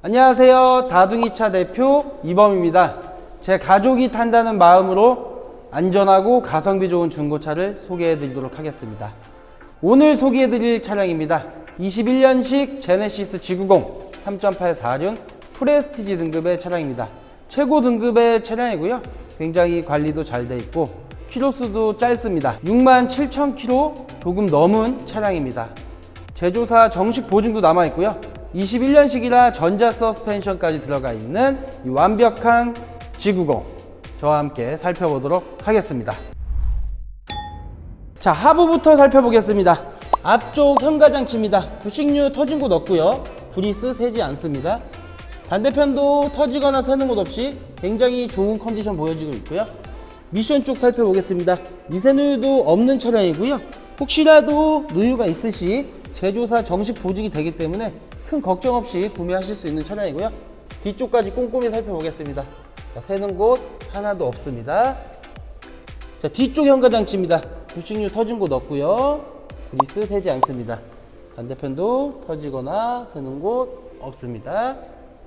안녕하세요. 다둥이차 대표 이범입니다. 제 가족이 탄다는 마음으로 안전하고 가성비 좋은 중고차를 소개해 드리도록 하겠습니다. 오늘 소개해 드릴 차량입니다. 21년식 제네시스 G90 3.8 4륜 프레스티지 등급의 차량입니다. 최고 등급의 차량이고요. 굉장히 관리도 잘 돼 있고 키로수도 짧습니다. 6만 7천 킬로 조금 넘은 차량입니다. 제조사 정식 보증도 남아 있고요. 21년식이라 전자 서스펜션까지 들어가 있는 이 완벽한 G90 저와 함께 살펴보도록 하겠습니다. 자 하부부터 살펴보겠습니다. 앞쪽 현가장치입니다. 부식류 터진 곳 없고요. 브리스 새지 않습니다. 반대편도 터지거나 새는 곳 없이 굉장히 좋은 컨디션 보여지고 있고요. 미션 쪽 살펴보겠습니다. 미세 누유도 없는 차량이고요. 혹시라도 누유가 있으시 제조사 정식 보증이 되기 때문에 큰 걱정 없이 구매하실 수 있는 차량이고요. 뒤쪽까지 꼼꼼히 살펴보겠습니다. 자, 새는 곳 하나도 없습니다. 자, 뒤쪽 현가장치입니다. 부식류 터진 곳 없고요. 그리스 새지 않습니다. 반대편도 터지거나 새는 곳 없습니다.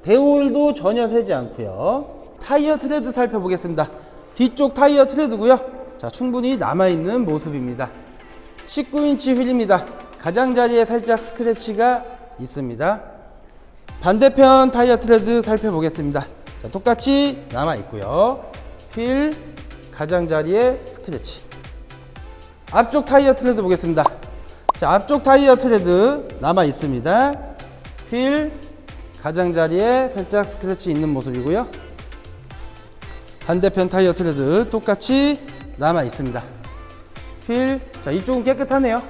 대오일도 전혀 새지 않고요. 타이어 트레드 살펴보겠습니다. 뒤쪽 타이어 트레드고요. 자, 충분히 남아있는 모습입니다. 19인치 휠입니다. 가장자리에 살짝 스크래치가 있습니다. 반대편 타이어 트레드 살펴보겠습니다. 자, 똑같이 남아 있고요. 휠 가장자리에 스크래치. 앞쪽 타이어 트레드 보겠습니다. 자, 앞쪽 타이어 트레드 남아 있습니다. 휠 가장자리에 살짝 스크래치 있는 모습이고요. 반대편 타이어 트레드 똑같이 남아 있습니다. 휠, 자, 이쪽은 깨끗하네요.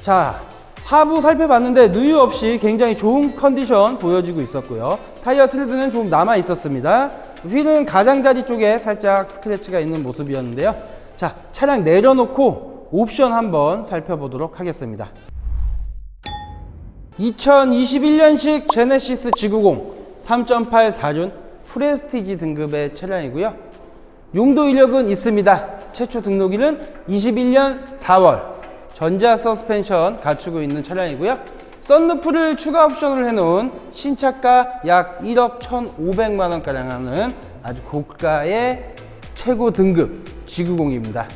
자, 하부 살펴봤는데 누유 없이 굉장히 좋은 컨디션 보여지고 있었고요. 타이어 트레드는 좀 남아 있었습니다. 휠은 가장자리 쪽에 살짝 스크래치가 있는 모습이었는데요. 자, 차량 내려놓고 옵션 한번 살펴보도록 하겠습니다. 2021년식 제네시스 G90 3.8 4륜 프레스티지 등급의 차량이고요. 용도 이력은 있습니다. 최초 등록일은 21년 4월. 전자 서스펜션 갖추고 있는 차량이고요. 썬루프를 추가 옵션을 해놓은 신차가 약 1억 1,500만 원가량 하는 아주 고가의 최고 등급 G90입니다.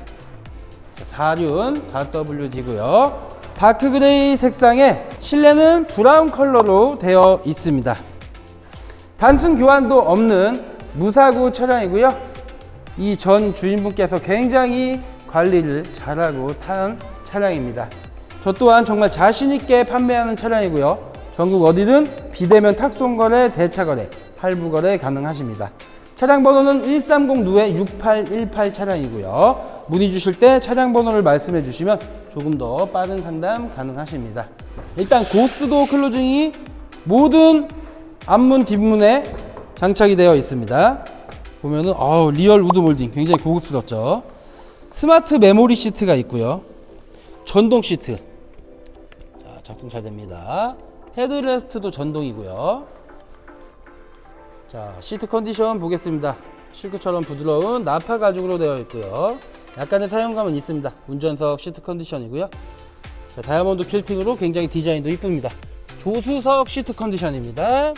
자, 4륜 4WD고요. 다크 그레이 색상에 실내는 브라운 컬러로 되어 있습니다. 단순 교환도 없는 무사고 차량이고요. 이 전 주인분께서 굉장히 관리를 잘하고 탄 차량입니다. 저 또한 정말 자신있게 판매하는 차량이고요. 전국 어디든 비대면 탁송 거래, 대차 거래, 할부 거래 가능하십니다. 차량 번호는 130 누에 6818 차량이고요. 문의 주실 때 차량 번호를 말씀해 주시면 조금 더 빠른 상담 가능하십니다. 일단 고스도 클로징이 모든 앞문 뒷문에 장착이 되어 있습니다. 보면은 어우, 리얼 우드 몰딩 굉장히 고급스럽죠. 스마트 메모리 시트가 있고요. 전동 시트. 자, 작동 잘 됩니다. 헤드레스트도 전동이고요. 자, 시트 컨디션 보겠습니다. 실크처럼 부드러운 나파 가죽으로 되어 있고요. 약간의 사용감은 있습니다. 운전석 시트 컨디션이고요. 자, 다이아몬드 퀼팅으로 굉장히 디자인도 이쁩니다. 조수석 시트 컨디션입니다.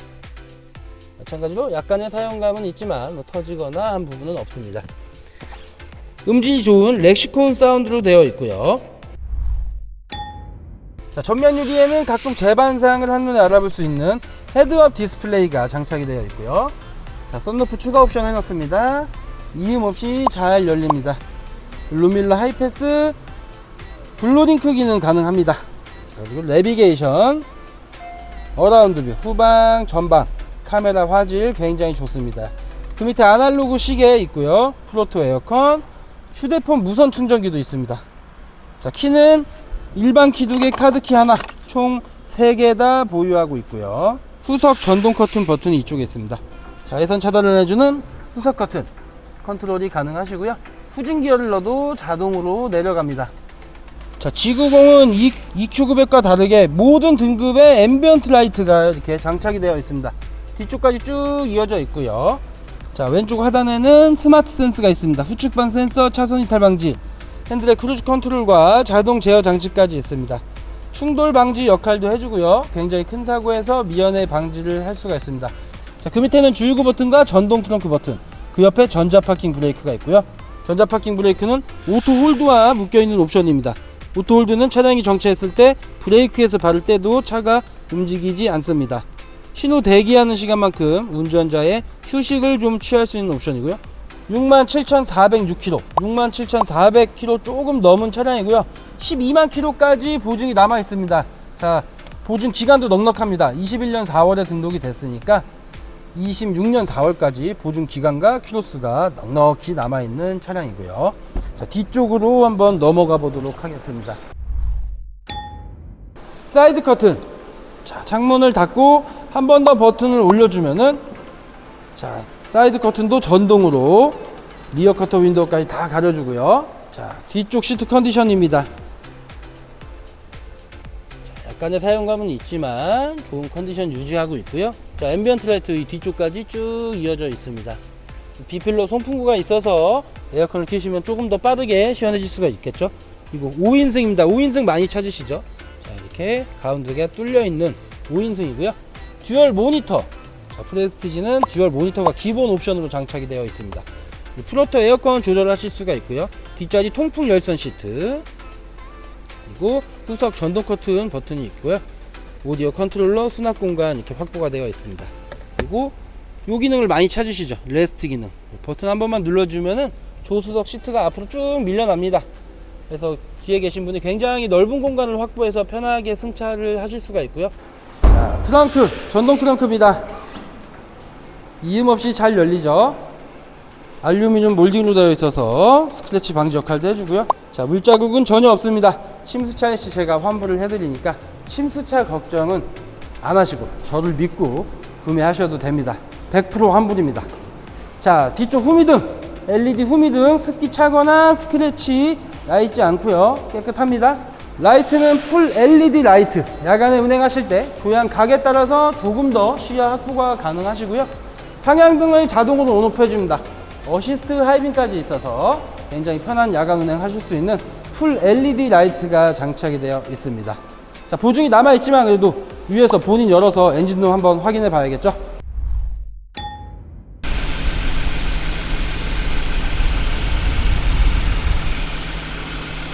마찬가지로 약간의 사용감은 있지만 뭐 터지거나 한 부분은 없습니다. 음질이 좋은 렉시콘 사운드로 되어 있고요. 자, 전면 유리에는 각종 재반상을 한눈에 알아볼 수 있는 헤드업 디스플레이가 장착이 되어 있고요. 자, 썬루프 추가 옵션 해놨습니다. 이음 없이 잘 열립니다. 루밀러 하이패스, 블로딩 크기는 가능합니다. 자, 그리고 내비게이션, 어라운드 뷰, 후방, 전방, 카메라 화질 굉장히 좋습니다. 그 밑에 아날로그 시계 있고요. 플로토 에어컨, 휴대폰 무선 충전기도 있습니다. 자, 키는 일반 키 두 개, 카드 키 하나, 총 세 개 다 보유하고 있고요. 후석 전동 커튼 버튼이 이쪽에 있습니다. 자외선 차단을 해주는 후석 커튼 컨트롤이 가능하시고요. 후진 기어를 넣어도 자동으로 내려갑니다. 자, G90은 EQ900과 다르게 모든 등급의 앰비언트 라이트가 이렇게 장착이 되어 있습니다. 뒤쪽까지 쭉 이어져 있고요. 자, 왼쪽 하단에는 스마트 센스가 있습니다. 후측방 센서, 차선 이탈 방지, 핸들의 크루즈 컨트롤과 자동 제어 장치까지 있습니다. 충돌 방지 역할도 해주고요. 굉장히 큰 사고에서 미연에 방지를 할 수가 있습니다. 자, 그 밑에는 주유구 버튼과 전동 트렁크 버튼, 그 옆에 전자 파킹 브레이크가 있고요. 전자 파킹 브레이크는 오토 홀드와 묶여 있는 옵션입니다. 오토 홀드는 차량이 정체했을 때 브레이크에서 밟을 때도 차가 움직이지 않습니다. 신호 대기하는 시간만큼 운전자의 휴식을 좀 취할 수 있는 옵션이고요. 67,406km, 67,400km 조금 넘은 차량이고요. 12만 km까지 보증이 남아 있습니다. 자, 보증 기간도 넉넉합니다. 21년 4월에 등록이 됐으니까 26년 4월까지 보증 기간과 키로수가 넉넉히 남아 있는 차량이고요. 자, 뒤쪽으로 한번 넘어가 보도록 하겠습니다. 사이드 커튼. 자, 창문을 닫고 한 번 더 버튼을 올려 주면은 자, 사이드 커튼도 전동으로 리어 커터 윈도우까지 다 가려주고요. 자, 뒤쪽 시트 컨디션입니다. 자, 약간의 사용감은 있지만 좋은 컨디션 유지하고 있고요. 자, 앰비언트 라이트 이 뒤쪽까지 쭉 이어져 있습니다. 비필로 송풍구가 있어서 에어컨을 켜시면 조금 더 빠르게 시원해질 수가 있겠죠. 그리고 5인승입니다. 5인승 많이 찾으시죠? 자, 이렇게 가운데가 뚫려 있는 5인승이고요. 듀얼 모니터. 자, 프레스티지는 듀얼 모니터가 기본 옵션으로 장착이 되어 있습니다. 프로토 에어컨 조절하실 수가 있고요. 뒷자리 통풍 열선 시트. 그리고 후석 전동 커튼 버튼이 있고요. 오디오 컨트롤러 수납 공간 이렇게 확보가 되어 있습니다. 그리고 요 기능을 많이 찾으시죠. 레스트 기능. 버튼 한 번만 눌러주면은 조수석 시트가 앞으로 쭉 밀려납니다. 그래서 뒤에 계신 분이 굉장히 넓은 공간을 확보해서 편하게 승차를 하실 수가 있고요. 자, 트렁크, 전동 트렁크입니다. 이음 없이 잘 열리죠. 알루미늄 몰딩으로 되어 있어서 스크래치 방지 역할도 해주고요. 자, 물자국은 전혀 없습니다. 침수차 시 제가 환불을 해드리니까 침수차 걱정은 안 하시고 저를 믿고 구매하셔도 됩니다. 100% 환불입니다. 자, 뒤쪽 후미등, LED 후미등 습기 차거나 스크래치 나 있지 않고요. 깨끗합니다. 라이트는 풀 LED 라이트. 야간에 운행하실 때 조향 각에 따라서 조금 더 시야 확보가 가능하시고요. 상향등을 자동으로 온오프 해줍니다. 어시스트 하이빔까지 있어서 굉장히 편한 야간 운행하실 수 있는 풀 LED 라이트가 장착이 되어 있습니다. 자, 보증이 남아있지만 그래도 위에서 본인 열어서 엔진룸 한번 확인해 봐야겠죠?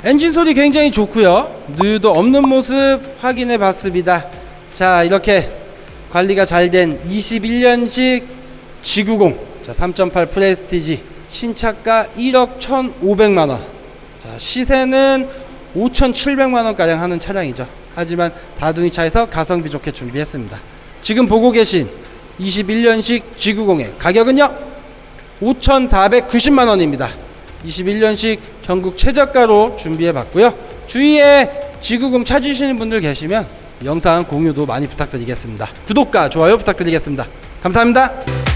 엔진 소리 굉장히 좋고요. 누유도 없는 모습 확인해 봤습니다. 자, 이렇게 관리가 잘 된 21년식 G90 자, 3.8 프레스티지 신차가 1억 1,500만 원. 자, 시세는 5,700만 원 가량 하는 차량이죠. 하지만 다둥이 차에서 가성비 좋게 준비했습니다. 지금 보고 계신 21년식 G90의 가격은요? 5,490만 원입니다. 21년식 전국 최저가로 준비해 봤고요. 주위에 G90 찾으시는 분들 계시면 영상 공유도 많이 부탁드리겠습니다. 구독과 좋아요 부탁드리겠습니다. 감사합니다.